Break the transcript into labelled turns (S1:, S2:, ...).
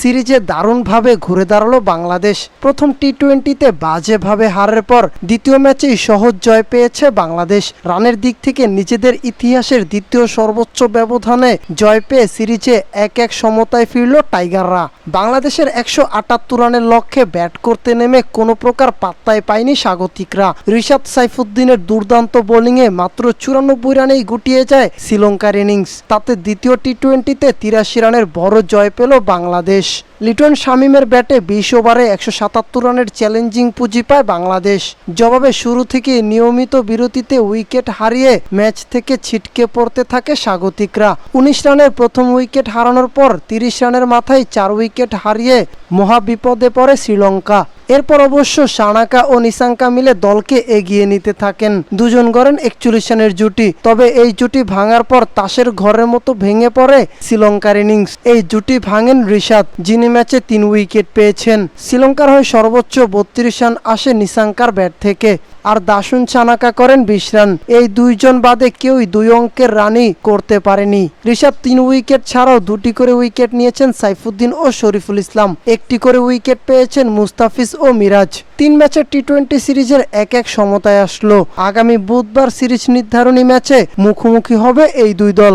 S1: সিরিজে দারুণভাবে ঘুরে দাঁড়াল বাংলাদেশ। প্রথম টি টোয়েন্টিতে বাজেভাবে হারের পর দ্বিতীয় ম্যাচেই সহজ জয় পেয়েছে বাংলাদেশ। রানের দিক থেকে নিজেদের ইতিহাসের দ্বিতীয় সর্বোচ্চ ব্যবধানে জয় পেয়ে সিরিজে এক এক সমতায় ফিরল টাইগাররা। বাংলাদেশের একশো আটাত্তর রানের লক্ষ্যে ব্যাট করতে নেমে কোনো প্রকার পাত্তায় পায়নি স্বাগতিকরা। রিশাদ সাইফুদ্দিনের দুর্দান্ত বোলিংয়ে মাত্র চুরানব্বই রানেই গুটিয়ে যায় শ্রীলঙ্কার ইনিংস। তাতে দ্বিতীয় টি টোয়েন্টিতে তিরাশি রানের বড় জয় পেল বাংলাদেশ। লিটন শামিমের ব্যাটে বিশ ওভারে একশো সাতাত্তর রানের চ্যালেঞ্জিং পুঁজি পায় বাংলাদেশ। জবাবে শুরু থেকে নিয়মিত বিরতিতে উইকেট হারিয়ে ম্যাচ থেকে ছিটকে পড়তে থাকে স্বাগতিকরা। উনিশ রানের প্রথম উইকেট হারানোর পর তিরিশ রানের মাথায় চার উইকেট হারিয়ে মহাবিপদে পড়ে শ্রীলঙ্কা। এরপর অবশ্য সানাকা ও নিসাঙ্কা মিলে দলকে এগিয়ে নিতে থাকেন। দুজন গড়েন একচল্লিশ রানের জুটি। তবে এই জুটি ভাঙার পর তাসের ঘরের মতো ভেঙে পড়ে শ্রীলঙ্কার ইনিংস। এই জুটি ভাঙেন ঋষাদ যিনি ম্যাচে তিন উইকেট পেয়েছেন। শ্রীলঙ্কার হয়ে সর্বোচ্চ বত্রিশ রান আসে নিসাঙ্কার ব্যাট থেকে। আর দাসুন চানাকা করেন বিশ রান। এই দুইজন বাদে কেউই দুই অঙ্কের রানই করতে পারেনি। ঋষভ তিন উইকেট ছাড়াও দুটি করে উইকেট নিয়েছেন সাইফুদ্দিন ও শরীফুল ইসলাম। একটি করে উইকেট পেয়েছেন মুস্তাফিজ ও মিরাজ। তিন ম্যাচের টি টোয়েন্টি সিরিজের এক এক সমতায় আসলো। আগামী বুধবার সিরিজ নির্ধারণী ম্যাচে মুখোমুখি হবে এই দুই দল।